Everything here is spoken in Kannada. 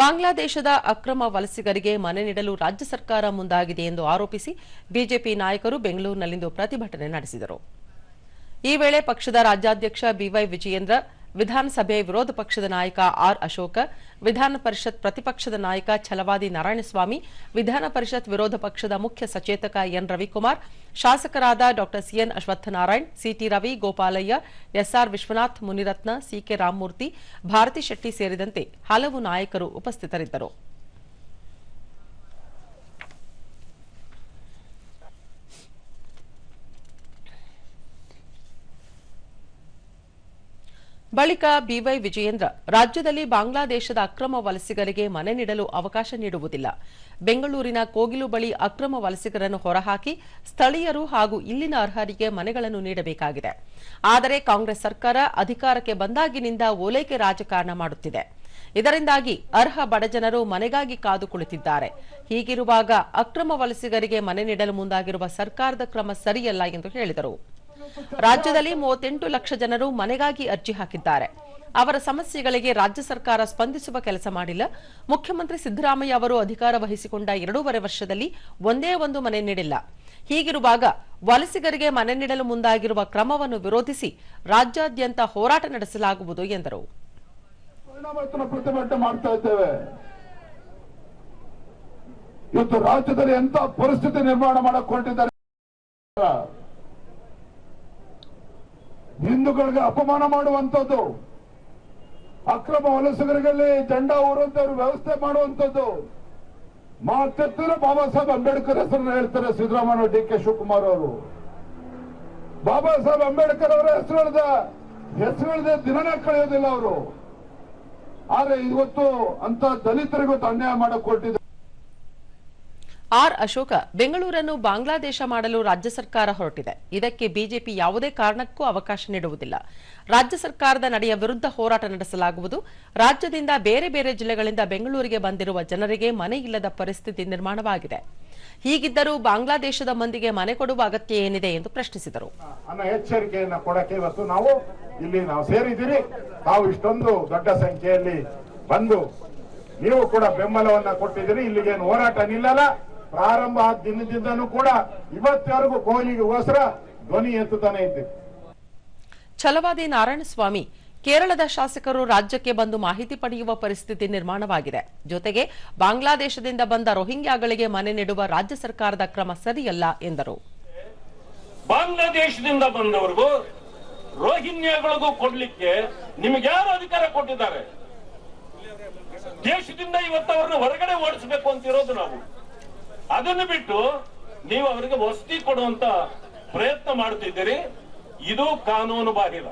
ಬಾಂಗ್ಲಾದೇಶದ ಅಕ್ರಮ ವಲಸಿಗರಿಗೆ ಮನೆ ನೀಡಲು ರಾಜ್ಯ ಸರ್ಕಾರ ಮುಂದಾಗಿದೆ ಎಂದು ಆರೋಪಿಸಿ ಬಿಜೆಪಿ ನಾಯಕರು ಬೆಂಗಳೂರಿನಲ್ಲಿಂದು ಪ್ರತಿಭಟನೆ ನಡೆಸಿದರು. ಈ ವೇಳೆ ಪಕ್ಷದ ರಾಜ್ಯಾಧ್ಯಕ್ಷ ಬಿವೈ ವಿಜಯೇಂದ್ರ ವಿಧಾನಸಭೆ ವಿರೋಧ ಪಕ್ಷದ ನಾಯಕ ಆರ್ ಅಶೋಕ, ವಿಧಾನ ಪರಿಷತ್ ಪ್ರತಿಪಕ್ಷದ ನಾಯಕ ಛಲವಾದಿ ನಾರಾಯಣಸ್ವಾಮಿ, ವಿಧಾನ ಪರಿಷತ್ ವಿರೋಧ ಪಕ್ಷದ ಮುಖ್ಯ ಸಚೇತಕ ಎನ್ ರವಿಕುಮಾರ್, ಶಾಸಕರಾದ Dr CN Ashwathnarayan CT Ravi Gopalaiah SR Vishwanath Munirathna CK Ramamurthy, Bharathi Shetty ಸೇರಿದಂತೆ ಹಲವು ನಾಯಕರು ಉಪಸ್ಥಿತರಿದ್ದರು. ಬಳಿಕ ಬಿವೈ ವಿಜಯೇಂದ್ರ, ರಾಜ್ಯದಲ್ಲಿ ಬಾಂಗ್ಲಾದೇಶದ ಅಕ್ರಮ ವಲಸಿಗರಿಗೆ ಮನೆ ನೀಡಲು ಅವಕಾಶ ನೀಡುವುದಿಲ್ಲ. ಬೆಂಗಳೂರಿನ ಕೋಗಿಲು ಬಳಿ ಅಕ್ರಮ ವಲಸಿಗರನ್ನು ಹೊರಹಾಕಿ ಸ್ಥಳೀಯರು ಹಾಗೂ ಇಲ್ಲಿನ ಅರ್ಹರಿಗೆ ಮನೆಗಳನ್ನು ನೀಡಬೇಕಾಗಿದೆ. ಆದರೆ ಕಾಂಗ್ರೆಸ್ ಸರ್ಕಾರ ಅಧಿಕಾರಕ್ಕೆ ಬಂದಾಗಿನಿಂದ ಓಲೈಕೆ ರಾಜಕಾರಣ ಮಾಡುತ್ತಿದೆ. ಇದರಿಂದಾಗಿ ಅರ್ಹ ಬಡಜನರು ಮನೆಗಾಗಿ ಕಾದು ಕುಳಿತಿದ್ದಾರೆ. ಹೀಗಿರುವಾಗ ಅಕ್ರಮ ವಲಸಿಗರಿಗೆ ಮನೆ ನೀಡಲು ಮುಂದಾಗಿರುವ ಸರ್ಕಾರದ ಕ್ರಮ ಸರಿಯಲ್ಲ ಎಂದು ಹೇಳಿದರು. ರಾಜ್ಯದಲ್ಲಿ ಮೂವತ್ತೆಂಟು ಲಕ್ಷ ಜನರು ಮನೆಗಾಗಿ ಅರ್ಜಿ ಹಾಕಿದ್ದಾರೆ. ಅವರ ಸಮಸ್ಯೆಗಳಿಗೆ ರಾಜ್ಯ ಸರ್ಕಾರ ಸ್ಪಂದಿಸುವ ಕೆಲಸ ಮಾಡಿಲ್ಲ. ಮುಖ್ಯಮಂತ್ರಿ ಸಿದ್ದರಾಮಯ್ಯ ಅವರು ಅಧಿಕಾರ ವಹಿಸಿಕೊಂಡ ಎರಡೂವರೆ ವರ್ಷದಲ್ಲಿ ಒಂದೇ ಒಂದು ಮನೆ ನೀಡಿಲ್ಲ. ಹೀಗಿರುವಾಗ ವಲಸಿಗರಿಗೆ ಮನೆ ನೀಡಲು ಮುಂದಾಗಿರುವ ಕ್ರಮವನ್ನು ವಿರೋಧಿಸಿ ರಾಜ್ಯಾದ್ಯಂತ ಹೋರಾಟ ನಡೆಸಲಾಗುವುದು ಎಂದರು. ಇವತ್ತು ರಾಜ್ಯದಲ್ಲಿ ಎಂತ ಪರಿಸ್ಥಿತಿ ನಿರ್ಮಾಣ ಮಾಡಕ್ ಹಿಂದೂಗಳಿಗೆ ಅಪಮಾನ ಮಾಡುವಂಥದ್ದು. ಅಕ್ರಮ ವಲಸಿಗರಿಗಲ್ಲಿ ಜಂಡ ಊರುವಂತವ್ರು ವ್ಯವಸ್ಥೆ ಮಾಡುವಂಥದ್ದು. ಮಾತಿರ್ತಾರೆ ಬಾಬಾ ಸಾಹೇಬ್ ಅಂಬೇಡ್ಕರ್ ಹೆಸರನ್ನ ಹೇಳ್ತಾರೆ ಸಿದ್ದರಾಮಯ್ಯ ಡಿ ಕೆ ಶಿವಕುಮಾರ್ ಅವರು. ಬಾಬಾ ಸಾಹೇಬ್ ಅಂಬೇಡ್ಕರ್ ಅವರ ಹೆಸರು ಹೆಸರು ದಿನನೇ ಕಳೆಯೋದಿಲ್ಲ ಅವರು. ಆದ್ರೆ ಇವತ್ತು ಅಂತ ದಲಿತರಿಗೂ ಅನ್ಯಾಯ ಮಾಡಕ್ ಹೊರಟಿದೆ ಆರ್ ಅಶೋಕ ಬೆಂಗಳೂರನ್ನು ಬಾಂಗ್ಲಾದೇಶ ಮಾಡಲು ರಾಜ್ಯ ಸರ್ಕಾರ ಹೊರಟಿದೆ. ಇದಕ್ಕೆ ಬಿಜೆಪಿ ಯಾವುದೇ ಕಾರಣಕ್ಕೂ ಅವಕಾಶ ನೀಡುವುದಿಲ್ಲ. ರಾಜ್ಯ ಸರ್ಕಾರದ ನಡೆಯ ವಿರುದ್ಧ ಹೋರಾಟ ನಡೆಸಲಾಗುವುದು. ರಾಜ್ಯದಿಂದ ಬೇರೆ ಬೇರೆ ಜಿಲ್ಲೆಗಳಿಂದ ಬೆಂಗಳೂರಿಗೆ ಬಂದಿರುವ ಜನರಿಗೆ ಮನೆ ಇಲ್ಲದ ಪರಿಸ್ಥಿತಿ ನಿರ್ಮಾಣವಾಗಿದೆ. ಹೀಗಿದ್ದರೂ ಬಾಂಗ್ಲಾದೇಶದ ಮಂದಿಗೆ ಮನೆ ಕೊಡುವ ಅಗತ್ಯ ಏನಿದೆ ಎಂದು ಪ್ರಶ್ನಿಸಿದರು. ಸಂಖ್ಯೆಯಲ್ಲಿ ಬಂದು ನೀವು ಕೂಡ ಬೆಂಬಲವನ್ನ ಕೊಟ್ಟಿದ್ದೀರಿ. ಇಲ್ಲಿಗೆ ಹೋರಾಟ ನಿಲ್ಲಲ್ಲ. ಪ್ರಾರಂಭ ಆದ ದಿನದಿಂದನೂ ಕೂಡ ಇವತ್ತವರೆಗೂ ಕೋಹ್ಲಿಗೋಸ್ಕರ ಧ್ವನಿ ಎತ್ತುತ್ತಾನೆ ಇದ್ದೀವಿ ಛಲವಾದಿ ನಾರಾಯಣಸ್ವಾಮಿ ಕೇರಳದ ಶಾಸಕರು ರಾಜ್ಯಕ್ಕೆ ಬಂದು ಮಾಹಿತಿ ಪಡೆಯುವ ಪರಿಸ್ಥಿತಿ ನಿರ್ಮಾಣವಾಗಿದೆ. ಜೊತೆಗೆ ಬಾಂಗ್ಲಾದೇಶದಿಂದ ಬಂದ ರೋಹಿಂಗ್ಯಾಗಳಿಗೆ ಮನೆ ನೀಡುವ ರಾಜ್ಯ ಸರ್ಕಾರದ ಕ್ರಮ ಸರಿಯಲ್ಲ ಎಂದರು. ಬಾಂಗ್ಲಾದೇಶದಿಂದ ಬಂದವರಿಗೂ ರೋಹಿಂಗ್ಯಾಗಳಿಗೂ ಕೊಡ್ಲಿಕ್ಕೆ ನಿಮಗೆ ಯಾರು ಅಧಿಕಾರ ಕೊಟ್ಟಿದ್ದಾರೆ? ದೇಶದಿಂದ ಇವತ್ತು ಅವರನ್ನು ಹೊರಗಡೆ ಓಡಿಸಬೇಕು ಅಂತಿರೋದು ನಾವು. ಅದನ್ನು ಬಿಟ್ಟು ನೀವು ಅವರಿಗೆ ವಸತಿ ಕೊಡುವಂತ ಪ್ರಯತ್ನ ಮಾಡುತ್ತಿದ್ದೀರಿ. ಇದು ಕಾನೂನು ಬಾಹಿರ